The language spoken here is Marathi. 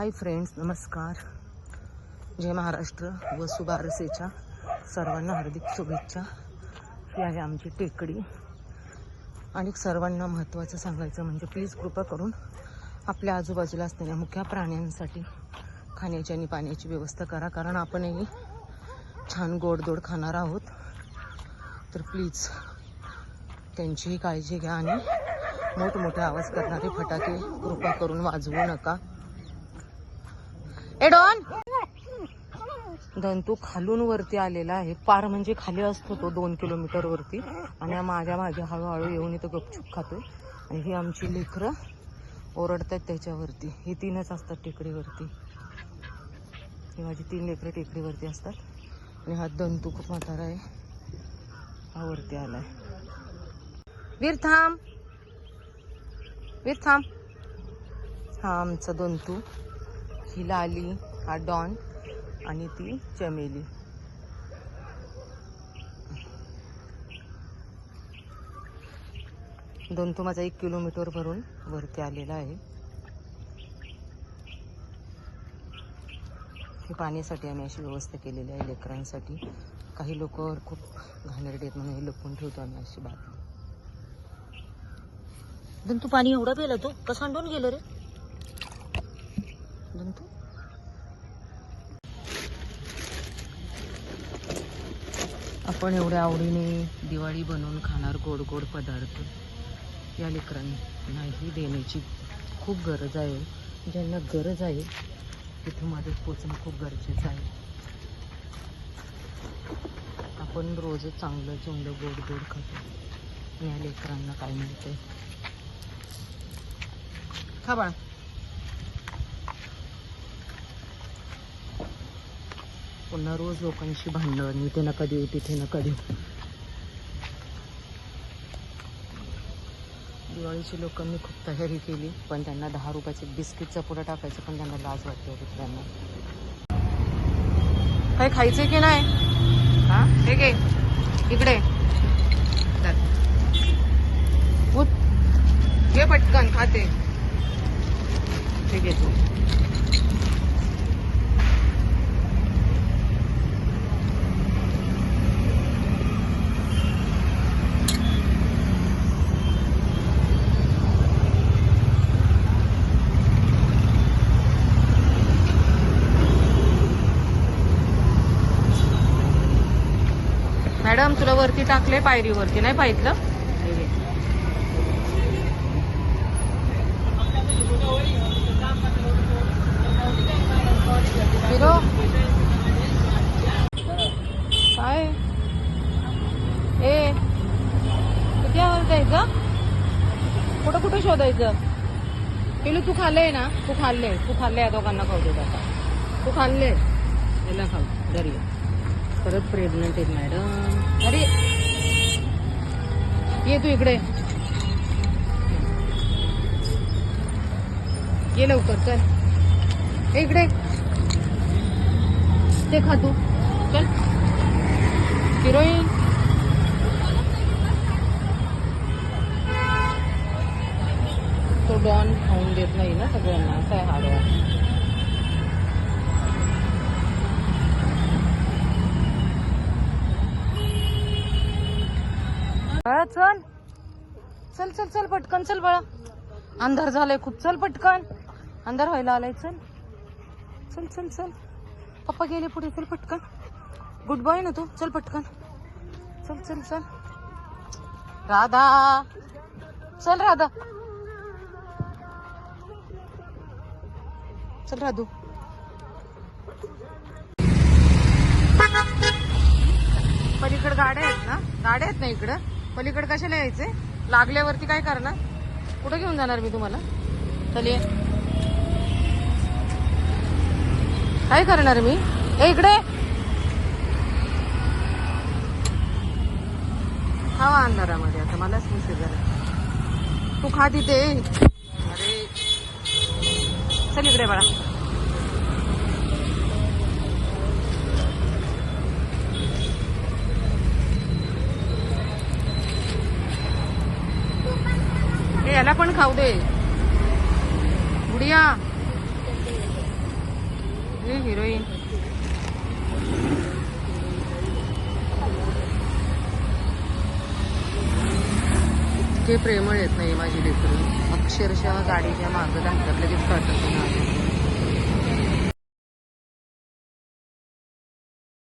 हाय फ्रेंड्स नमस्कार. जय महाराष्ट्र. व सुबारसेच्या सर्वांना हार्दिक शुभेच्छा. ही आहे आमची टेकडी. आणि सर्वांना महत्त्वाचं सांगायचं म्हणजे प्लीज कृपा करून आपल्या आजूबाजूला असलेल्या मुख्या प्राण्यांसाठी खाण्याची आणि पाण्याची व्यवस्था करा. कारण आपणही छान गोडदोड खाणार आहोत. तर प्लीज त्यांचीही काळजी घ्या आणि मोठमोठे आवाज करणारे फटाके कृपा करून वाजवू नका. एडॉन? दंतू खालून वरती आलेला आहे. पार म्हणजे खाली असतो तो दोन किलोमीटर वरती. आणि माझ्या मागे हळूहळू येऊन इथं गपचूप खातोय. आणि ही आमची लेकरं ओरडतात त्याच्यावरती. ही तीनच असतात टेकडीवरती. ही माझी तीन लेकरं टेकडीवरती असतात. आणि हा दंतू खूप म्हातारा आहे. हा वरती आलाय. वीर थांब. वीर थांब. हा आमचा दंतू ही लाली हा डॉन आणि ती चमेली. दंतू माझा एक किलोमीटर भरून वरती आलेला आहे. हे पाण्यासाठी आम्ही अशी व्यवस्था केलेली आहे लेकरांसाठी. काही लोक खूप घाणेरडे आहेत म्हणून हे लपवून ठेवतो आम्ही अशी बातमी. दंतू पाणी एवढा पेला तो? कसं आणून गेलं रे दंतू आपण एवढ्या आवडीने दिवाळी बनवून खाणार गोड गोड पदार्थ या लेकरांनाही देण्याची खूप गरज आहे. ज्यांना गरज आहे तिथं मदत पोचणं खूप गरजेचं आहे. आपण रोज चांगलं चुंगलं गोड गोड खातो. या लेकरांना काय मिळतंय? खा बाळा. पुन्हा रोज लोकांशी भांडण इथे नका देऊ तिथे नका देऊ. दिवाळीची लोकांनी खूप तयारी केली पण त्यांना दहा रुपयाचे बिस्किटचा पुढं टाकायचं पण त्यांना लाज वाटते दुसऱ्यांना काय खायचंय की नाही? हा? हे घे. इकडे. चल. पटकन खाते. ठीक आहे तू. मॅडम तुला वरती टाकले पायरीवरती नाही पाहितलं? काय? ए किती आवाज द्यायचं? कुठं कुठं शोधायचं? पिलू तू खाल्लंय ना? तू खाल्ले तू खाल्ले या दोघांना खाऊ देत आता. तू खाल्ले याला खाऊ. घरी परत प्रेग्नंट आहेत मॅडम. अरे. ये तू इकडे. ये लवकर चल. इकडे. ते खा तू. चल. हिरोईन. तो डॉन खाऊन देत नाही ना सगळ्यांना काय आहे बाळा चल. चल चल चल पटकन चल बाळा. अंधार झालाय खूप. चल पटकन. अंधार व्हायला आलाय चल. चल चल चल. पप्पा गेले पुढे चल पटकन. गुड बॉय ना तू. चल पटकन. चल चल चल. राधा. चल राधा. चल राधू. पलीकडे गाड्या आहेत ना? गाड्या आहेत ना इकडं? पलीकडे कशाला यायचे? लागल्यावरती काय करणार? कुठं घेऊन जाणार मी तुम्हाला? चलिये काय करणार मी? ए इकडे! हवा अंधारामध्ये आता मलाच मिसेल जरा. तू खा तिथे. अरे. चल इकडे बाळा. मला पण खाऊ दे. गुडिया. हे हिरोईन. जे प्रेमळ येत नाही माझी लेकरू. अक्षरशः गाडीच्या मागं घातलं लगेच कळतं